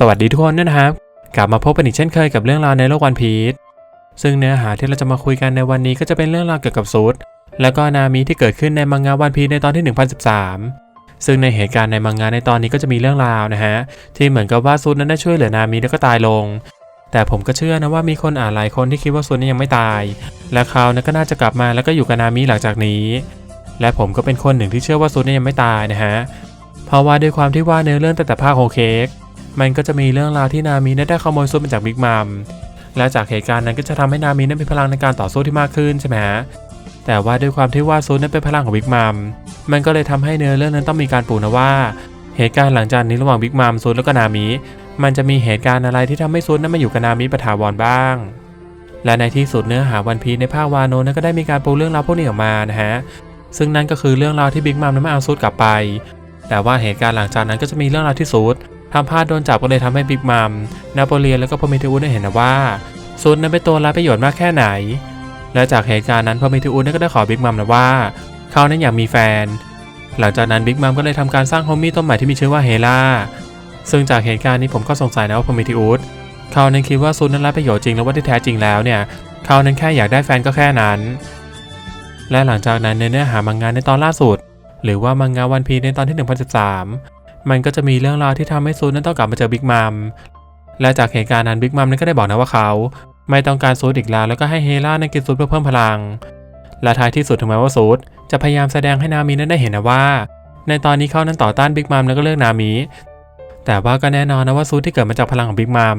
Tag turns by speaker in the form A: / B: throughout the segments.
A: สวัสดีทุกคนด้วยนะครับ กลับมาพบกันอีกเช่นเคยกับเรื่องราวในโลกวันพีชซึ่งเนื้อหาที่เราจะมาคุยกันในวันนี้ก็จะเป็นเรื่องราวเกี่ยวกับซูดและก็นามิที่เกิดขึ้นในมังงะวันพีชในตอนที่ 1013 ซึ่งในเหตุการณ์ในมังงะในตอนนี้ก็จะมีเรื่องราวนะฮะที่เหมือนกับว่าซูดนั้นได้ช่วยเหลือนามิแล้วก็ตายลง แต่ผมก็เชื่อนะว่ามีคนอ่านหลายคนที่คิดว่าซูดนั้นยังไม่ตาย และเขานั้นก็น่าจะกลับมาแล้วก็อยู่กับนามิหลังจากนี้ และผมก็เป็นคนหนึ่งที่เชื่อว่าซูดนั้นยังไม่ตายนะฮะเพราะว่าด้วยความที่ว่าเนื้อเรื่องแต่แต่ภาคโฮเค้ก มันก็จะมีเรื่องราวที่นามินั้นได้ขโมยซุปมาจากบิ๊กมัมและจากเหตุการณ์นั้นก็จะทำให้นามินั้นมีพลังในการต่อสู้ที่มากขึ้นใช่ไหมฮะแต่ว่าด้วยความที่ว่าซุปนั้นเป็นพลังของบิ๊กมัมมันก็เลยทำให้เนื้อเรื่องนั้นต้องมีการปูนะว่า เหตุการณ์หลังจากนี้ระหว่างบิ๊กมัมซุปแล้วก็นามิมันจะมีเหตุการณ์อะไรที่ทำให้ซุปนั้นมาอยู่กับนามิปะถาวรบ้าง และในที่สุดเนื้อหาวันพีในภาควาโนนั้นก็ได้มีการปูเรื่องราวพวกนี้ออกมานะฮะ ซึ่งนั่นก็คือเรื่องราวที่บิ๊กมัมนั้นม่เอาซุปกลับไป แต่ว่าเหตุการณ์หลังจากนั้นก็จะมีเรื่องราวที่ซุด ทำพลาดโดนจับก็เลยทำให้บิ๊กมัมนาโปเลียนแล้วก็พอมิทิอุสได้เห็นนะว่าซุดนั้นเป็นตัวรับประโยชน์มากแค่ไหน และจากเหตุการณ์นั้นพอมิทิอุสก็ได้ขอบิ๊กมัมนะว่าเขานั้นอยากมีแฟน หลังจากนั้นบิ๊กมัมก็เลยทำการสร้างโฮมี่ต้นใหม่ที่มีชื่อว่าเฮล่าซึ่งจากเหตุการณ์นี้ผมก็สงสัยนะว่าพอมิทิอุสเขานั้นคิดว่าซุดนั้นรับประโยชน์จริงแล้วว่าที่แท้จริงแล้วเนี่ยเขานั้นแค่อยากได้แฟนก็แค่นั้น และหลังจากนั้นในเนื้อหามังงะในตอนล่าสุด หรือว่ามังงะวันพีในตอนที่ 1013 มันก็จะมีเรื่องราวที่ทำให้ซูนนั้นต้องกลับมาเจอบิ๊กมัม และจากเหตุการณ์นั้นบิ๊กมัมนั้นก็ได้บอกนะว่าเขา ไม่ต้องการซูดอีกแล้วแล้วก็ให้เฮล่านั้นกินซูดเพื่อเพิ่มพลัง และท้ายที่สุดถึงแม้ว่าซูดจะพยายามแสดงให้นามินั้นได้เห็นนะว่า ในตอนนี้เขานั้นต่อต้านบิ๊กมัมแล้วก็เลือกนามิ แต่ว่าก็แน่นอนนะว่าซูดที่เกิดมาจากพลังของบิ๊กมัม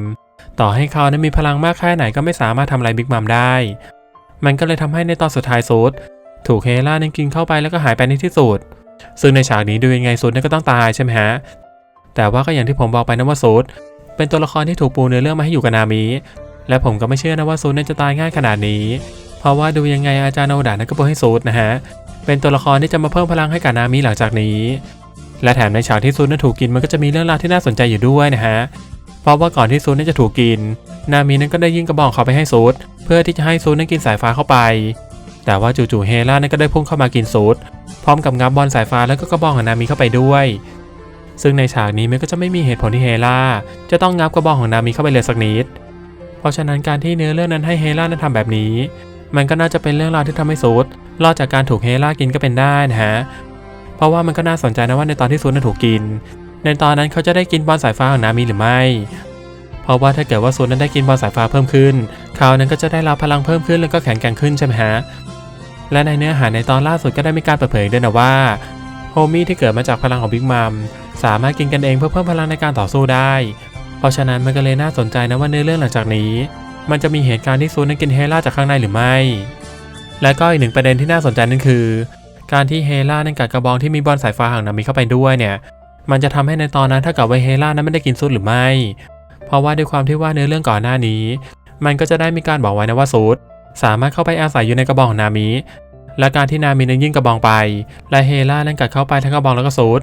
A: ต่อให้เขานั้นมีพลังมากแค่ไหนก็ไม่สามารถทำอะไรบิ๊กมัมได้ มันก็เลยทำให้ในตอนสุดท้ายซูดถูกเฮล่านั้นกินเข้าไปแล้วก็หายไปในที่สุด ซึ่งในฉากนี้ดูยังไงซูดนั่นก็ต้องตายใช่ไหมฮะ แต่ว่าก็อย่างที่ผมบอกไปนะว่าซูดเป็นตัวละครที่ถูกปูเนื้อเรื่องมาให้อยู่กับนามิ และผมก็ไม่เชื่อนะว่าซูดนั่นจะตายง่ายขนาดนี้ เพราะว่าดูยังไงอาจารย์โนดานั่นก็ปูให้ซูดนะฮะ เป็นตัวละครที่จะมาเพิ่มพลังให้กับนามิหลังจากนี้ และแถมในฉากที่ซูดนั้นถูกกินมันก็จะมีเรื่องราวที่น่าสนใจอยู่ด้วยนะฮะ เพราะว่าก่อนที่ซูดนั้นจะถูกกิน นามินั้นก็ได้ยื่นกระบอกเขาไปให้ซูดเพื่อที่จะให้ซูดนั้นกินสายฟ้าเข้าไป แต่ว่าจู่ๆเฮล่านั้นก็ได้พุ่งเข้ามากินซูด ร้อมกับงับบอลสายฟ้าแล้วก็กระบองของนามิเข้าไปด้วย ซึ่งในฉากนี้มันก็จะไม่มีเหตุผลที่เฮล่าจะต้องงับกระบองของนามิเข้าไปเลยสักนิด เพราะฉะนั้นการที่เนื้อเรื่องนั้นให้เฮล่านั้นทำแบบนี้ มันก็น่าจะเป็นเรื่องราวที่ทำให้ซูดรอดจากการถูกเฮล่ากินก็เป็นได้นะฮะ เพราะว่ามันก็น่าสนใจนะว่าในตอนที่ซูดนั้นถูกกิน ในตอนนั้นเขาจะได้กินบอลสายฟ้าของนามิหรือไม่ เพราะว่าถ้าเกิดว่าซูดนั้นได้กินบอลสายฟ้าเพิ่มขึ้น เขานั้นก็จะได้รับพลังเพิ่มขึ้นแล้วก็แข็งแกร่งขึ้นใช่ไหมฮะ และในเนื้อหาในตอนล่าสุดก็ได้มีการเปิดเผยด้วยนะว่าโฮมี่ที่เกิดมาจากพลังของบิ๊กมัมสามารถกินกันเองเพื่อเพิ่มพลังในการต่อสู้ได้ เพราะฉะนั้นมันก็เลยน่าสนใจนะว่าเนื้อเรื่องหลังจากนี้ มันจะมีเหตุการณ์ที่ซูนั้นกินเฮล่าจากข้างในหรือไม่ และก็อีกหนึ่งประเด็นที่น่าสนใจนั่นคือ การที่เฮล่านั้นกัดกระบองที่มีบอลสายฟ้าหางนามิเข้าไปด้วยเนี่ย มันจะทำให้ในตอนนั้นถ้ากับว่าเฮล่านั้นไม่ได้กินซูดหรือไม่ เพราะว่าด้วยความที่ว่าเนื้อเรื่องก่อนหน้านี้ มันก็จะได้มีการบอกไว้นะว่าซูด สามารถเข้าไปอาศัยอยู่ในกระบองของนามิ และการที่นามินั้นยื่นกระบองไป และเฮล่านั้นกัดเข้าไปทั้งกระบองแล้วก็ซูด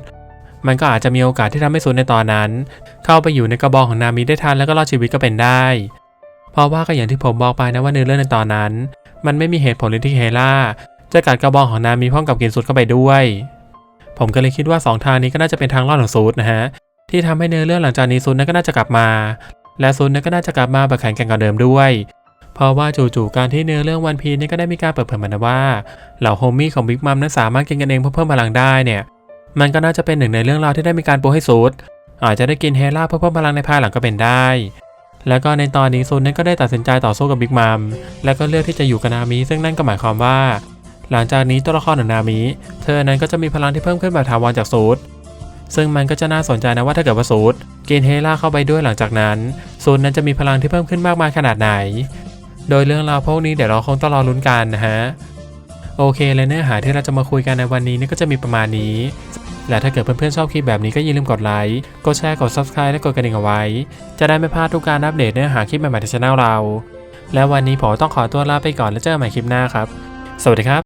A: มันก็อาจจะมีโอกาสที่ทำให้ซูดในตอนนั้น เข้าไปอยู่ในกระบองของนามิได้ทันแล้วก็รอดชีวิตก็เป็นได้ เพราะว่าก็อย่างที่ผมบอกไปนะว่าเนื้อเรื่องในตอนนั้น มันไม่มีเหตุผลเลยที่เฮล่าจะกัดกระบองของนามิพร้อมกับกินซูดเข้าไปด้วย ผมก็เลยคิดว่าสองทางนี้ก็น่าจะเป็นทางรอดของซูดนะฮะที่ทำให้เนื้อเรื่องหลังจากนี้ซูดนั้นก็น่าจะกลับมา และซูดนั้นก็น่าจะกลับมาแบบแข็งแกร่งกว่าเดิมด้วย เพราะว่าจู่ๆการที่เนื้อเรื่องวันพีนี่ก็ได้มีการเปิดเผยมานะว่าเหล่าโฮมี่ของบิ๊กมัมนั้นสามารถกินกันเองเพื่อเพิ่มพลังได้เนี่ย มันก็น่าจะเป็นหนึ่งในเรื่องราวที่ได้มีการโปรให้ซูดอาจจะได้กินเฮล่าเพื่อเพิ่มพลังในภายหลังก็เป็นได้ แล้วก็ในตอนนี้ซูดนั้นก็ได้ตัดสินใจต่อสู้กับบิ๊กมัมแล้วก็เลือกที่จะอยู่กับนามิซึ่งนั่นก็หมายความว่า หลังจากนี้ตัวละครของนามิเธอนั้นก็จะมีพลังที่เพิ่มขึ้นแบบถาวรจากซูดซึ่งมันก็จะน่าสนใจนะว่าถ้าเกิดว่าซูดกินเฮล่าเข้าไปด้วยหลังจากนั้นซูดนั้นจะมีพลังที่เพิ่มขึ้นมากมายขนาดไหน โดยเรื่องราวพวกนี้เดี๋ยวเราคงต้องรอลุ้นกันนะฮะ โอเคและเนื้อหาที่เราจะมาคุยกันในวันนี้นี่ก็จะมีประมาณนี้ และถ้าเกิดเพื่อนๆชอบคลิปแบบนี้ก็อย่าลืมกดไลค์ กดแชร์ กด Subscribe และกดกระดิ่งเอาไว้ จะได้ไม่พลาดทุกการอัปเดตเนื้อหาคลิปใหม่ๆที่ช่องเรา และวันนี้ผมต้องขอตัวลาไปก่อนแล้วเจอกันใหม่คลิปหน้าครับ สวัสดีครับ